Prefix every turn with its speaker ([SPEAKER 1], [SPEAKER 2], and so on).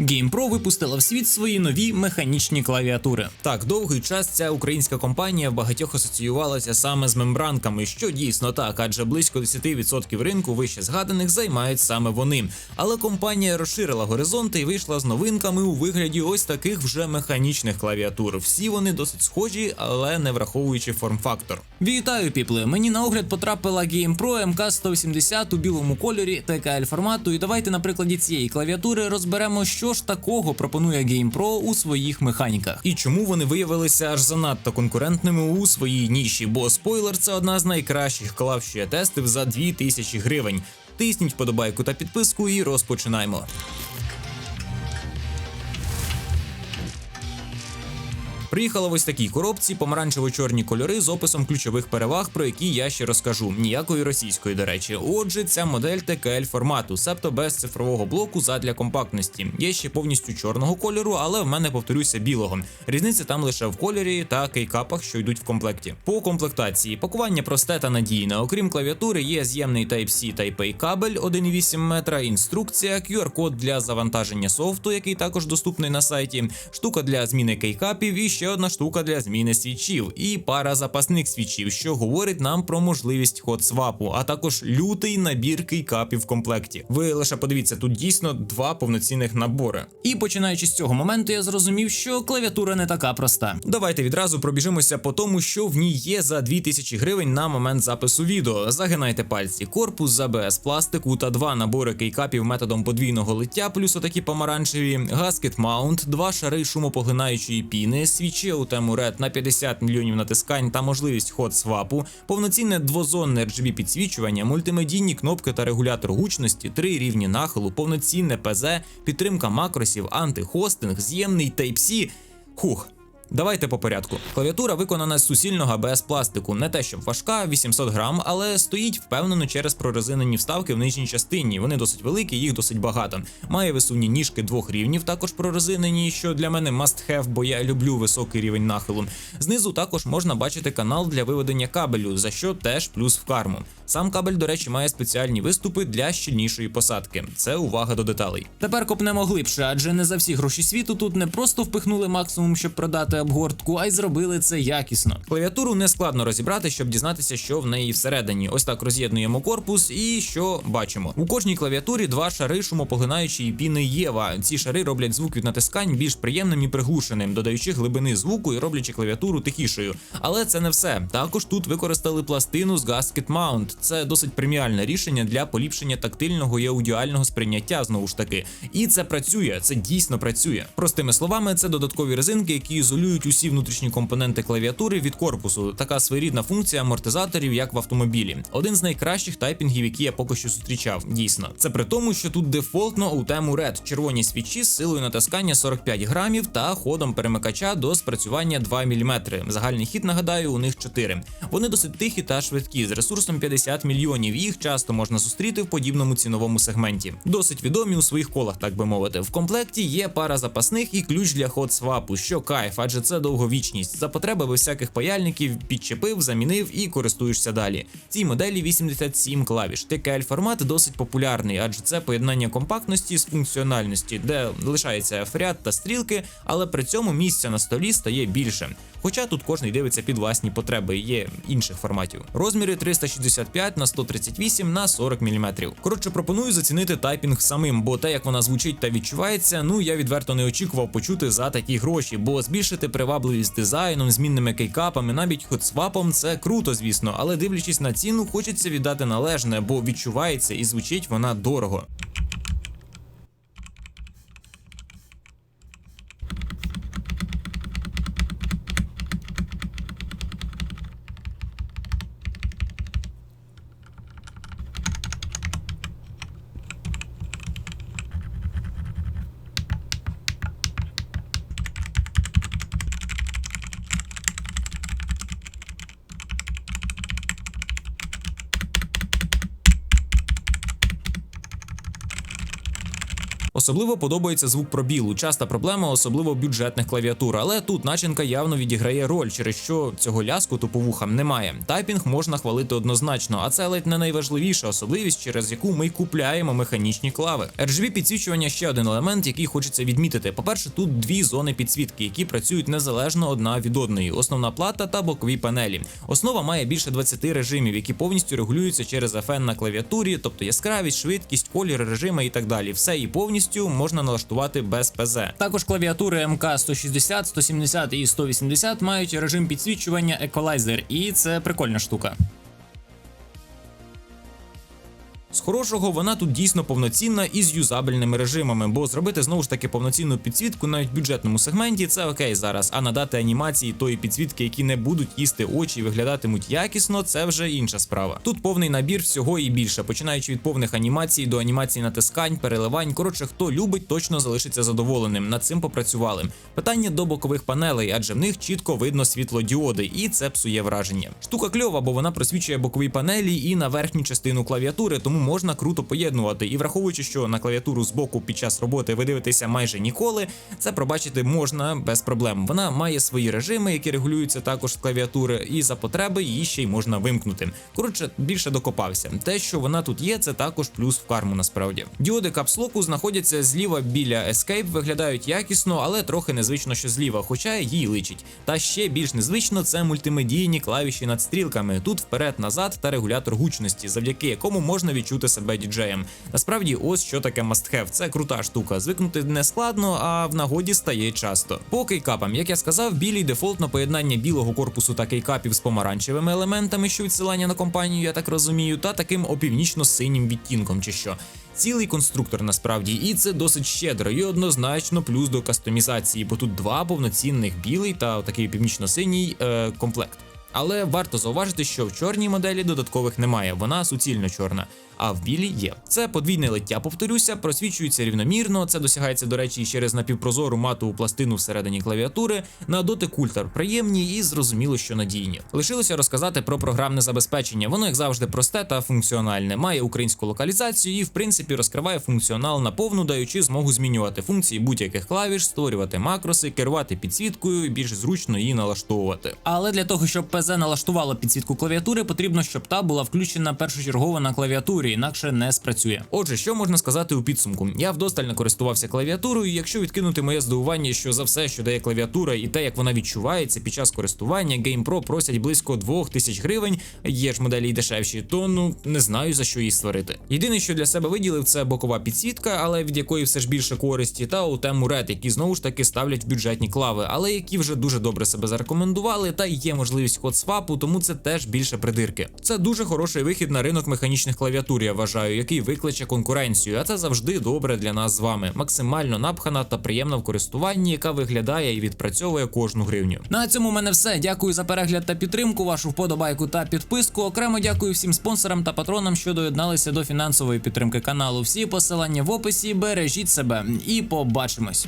[SPEAKER 1] GamePro випустила в світ свої нові механічні клавіатури.
[SPEAKER 2] Так, довгий час ця українська компанія в багатьох асоціювалася саме з мембранками, що дійсно так, адже близько 10% ринку вище згаданих займають саме вони. Але компанія розширила горизонти і вийшла з новинками у вигляді ось таких вже механічних клавіатур. Всі вони досить схожі, але не враховуючи форм-фактор.
[SPEAKER 1] Вітаю, піпли! Мені на огляд потрапила GamePro MK180 у білому кольорі TKL формату. І давайте на прикладі цієї клавіатури розберемо, що ж такого пропонує GamePro у своїх механіках.
[SPEAKER 2] І чому вони виявилися аж занадто конкурентними у своїй ніші? Бо спойлер це одна з найкращих клав, що тестив за 2000 гривень. Тисніть вподобайку та підписку і розпочинаємо. Приїхала в ось такій коробці помаранчево-чорні кольори з описом ключових переваг, про які я ще розкажу. Ніякої російської, до речі. Отже, ця модель TKL формату, себто без цифрового блоку задля компактності. Є ще повністю чорного кольору, але в мене повторюся білого. Різниця там лише в кольорі та кейкапах, що йдуть в комплекті. По комплектації пакування просте та надійне. Окрім клавіатури, є з'ємний Type-C Type-A кабель 1,8 метра, інструкція, QR-код для завантаження софту, який також доступний на сайті, штука для зміни кейкапів і ще одна штука для зміни свічів, і пара запасних свічів, що говорить нам про можливість ход-свапу, а також лютий набір кейкапів в комплекті. Ви лише подивіться, тут дійсно два повноцінних набори.
[SPEAKER 1] І починаючи з цього моменту, я зрозумів, що клавіатура не така проста.
[SPEAKER 2] Давайте відразу пробіжимося по тому, що в ній є за 2000 гривень на момент запису відео. Загинайте пальці, корпус з АБС пластику та два набори кейкапів методом подвійного лиття, плюс отакі помаранчеві, гаскет маунт, два шари шумопоглинаючої піни, свічі у тему RED на 50 мільйонів натискань та можливість ход свапу, повноцінне двозонне RGB підсвічування, мультимедійні кнопки та регулятор гучності, три рівні нахилу, повноцінне ПЗ, підтримка макросів, антихостинг, з'ємний Type-C. Хух. Давайте по порядку. Клавіатура виконана з сусільного АБС пластику, не те, щоб важка, 800 грам, але стоїть впевнено через прорезинені вставки в нижній частині. Вони досить великі, їх досить багато. Має висувні ніжки двох рівнів, також прорезинені, що для мене must have, бо я люблю високий рівень нахилу. Знизу також можна бачити канал для виведення кабелю, за що теж плюс в карму. Сам кабель, до речі, має спеціальні виступи для щільнішої посадки. Це увага до деталей.
[SPEAKER 1] Тепер копнемо глибше, адже не за всі гроші світу тут не просто впихнули максимум, щоб продати обгортку, а й зробили це якісно.
[SPEAKER 2] Клавіатуру не складно розібрати, щоб дізнатися, що в неї всередині. Ось так роз'єднуємо корпус, і що бачимо. У кожній клавіатурі два шари шумопоглинаючої піни Єва. Ці шари роблять звук від натискань більш приємним і приглушеним, додаючи глибини звуку і роблячи клавіатуру тихішою. Але це не все. Також тут використали пластину з Gasket Mount. Це досить преміальне рішення для поліпшення тактильного і аудіального сприйняття знову ж таки. І це працює, це дійсно працює. Простими словами, це додаткові резинки, які ізолюють усі внутрішні компоненти клавіатури від корпусу. Така своєрідна функція амортизаторів, як в автомобілі. Один з найкращих тайпінгів, які я поки що зустрічав. Дійсно, це при тому, що тут дефолтно у тему RED червоні свічі з силою натискання 45 грамів та ходом перемикача до спрацювання 2 мм. Загальний хід, нагадаю, у них 4. Вони досить тихі та швидкі з ресурсом 50 мільйонів. Їх часто можна зустріти в подібному ціновому сегменті. Досить відомі у своїх колах, так би мовити. В комплекті є пара запасних і ключ для ход свапу, що кайф, адже це довговічність. За потреби без всяких паяльників підчепив, замінив і користуєшся далі. Цій моделі 87 клавіш. TKL формат досить популярний, адже це поєднання компактності з функціональності, де лишається фряд та стрілки, але при цьому місця на столі стає більше. Хоча тут кожний дивиться під власні потреби, є інших форматів. Розміри 365 на 138 на 40 мм. Коротше, пропоную зацінити тайпінг самим, бо те, як вона звучить та відчувається, ну я відверто не очікував почути за такі гроші, бо збільшити привабливість дизайном, змінними кейкапами, навіть хотсвапом це круто, звісно, але дивлячись на ціну, хочеться віддати належне, бо відчувається і звучить вона дорого. Особливо подобається звук пробілу. Часта проблема, особливо бюджетних клавіатур. Але тут начинка явно відіграє роль, через що цього ляскуту по вухам немає. Тайпінг можна хвалити однозначно, а це ледь не найважливіша особливість, через яку ми купляємо механічні клави. RGB підсвічування ще один елемент, який хочеться відмітити. По-перше, тут дві зони підсвітки, які працюють незалежно одна від одної: основна плата та бокові панелі. Основа має більше 20 режимів, які повністю регулюються через FN на клавіатурі, тобто яскравість, швидкість, колір, режими і так далі. Все і повністю можна налаштувати без ПЗ.
[SPEAKER 1] Також клавіатури МК 160, 170 і 180 мають режим підсвічування еквалайзер, і це прикольна штука.
[SPEAKER 2] З хорошого вона тут дійсно повноцінна і з юзабельними режимами, бо зробити знову ж таки повноцінну підсвітку навіть в бюджетному сегменті це окей зараз. А надати анімації тої підсвітки, які не будуть їсти очі і виглядатимуть якісно, це вже інша справа. Тут повний набір всього і більше, починаючи від повних анімацій до анімацій натискань, переливань. Коротше, хто любить, точно залишиться задоволеним. Над цим попрацювали. Питання до бокових панелей, адже в них чітко видно світлодіоди, і це псує враження. Штука кльова, бо вона просвічує бокові панелі і на верхню частину клавіатури, тому можна круто поєднувати. І враховуючи, що на клавіатуру з боку під час роботи ви дивитеся майже ніколи, це пробачити можна без проблем. Вона має свої режими, які регулюються також з клавіатури, і за потреби її ще й можна вимкнути. Коротше, більше докопався. Те, що вона тут є, це також плюс в карму. Насправді діоди капслоку знаходяться зліва біля Escape, виглядають якісно, але трохи незвично, що зліва, хоча їй личить. Та ще більш незвично це мультимедійні клавіші над стрілками. Тут вперед-назад та регулятор гучності, завдяки якому можна відчути себе діджеєм. Насправді, ось що таке have. Це крута штука. Звикнути не складно, а в нагоді стає часто. По кейкапам, як я сказав, білий дефолтно поєднання білого корпусу та кейкапів з помаранчевими елементами, що відсилання на компанію, я так розумію, та таким опівнічно-синім відтінком, чи що. Цілий конструктор насправді, і це досить щедро, і однозначно плюс до кастомізації, бо тут два повноцінних білий та такий північно-синій е, комплект. Але варто зауважити, що в чорній моделі додаткових немає, вона суцільно чорна. А в білій є. Це подвійне лиття, повторюся, просвічується рівномірно. Це досягається, до речі, через напівпрозору матову пластину всередині клавіатури. На дотик ультра приємні і зрозуміло, що надійні. Лишилося розказати про програмне забезпечення. Воно, як завжди, просте та функціональне, має українську локалізацію і, в принципі, розкриває функціонал наповну, даючи змогу змінювати функції будь-яких клавіш, створювати макроси, керувати підсвіткою, і більш зручно її налаштовувати.
[SPEAKER 1] Але для того, щоб ПЗ налаштувало підсвітку клавіатури, потрібно, щоб та була включена першочергово на клавіатурі, інакше не спрацює.
[SPEAKER 2] Отже, що можна сказати у підсумку? Я вдостально користувався клавіатурою. Якщо відкинути моє здивування, що за все, що дає клавіатура, і те, як вона відчувається під час користування, GamePro просять близько 2000 гривень. Є ж моделі й дешевші, то ну не знаю за що її створити. Єдине, що для себе виділив, це бокова підсвітка, але від якої все ж більше користі, та у тему Red, які знову ж таки ставлять в бюджетні клави, але які вже дуже добре себе зарекомендували, та є можливість ходсвапу, тому це теж більше придирки. Це дуже хороший вихід на ринок механічних клавіатур, я вважаю, який викличе конкуренцію. А це завжди добре для нас з вами. Максимально напхана та приємна в користуванні, яка виглядає і відпрацьовує кожну гривню.
[SPEAKER 1] На цьому в мене все. Дякую за перегляд та підтримку, вашу вподобайку та підписку. Окремо дякую всім спонсорам та патронам, що доєдналися до фінансової підтримки каналу. Всі посилання в описі. Бережіть себе і побачимось.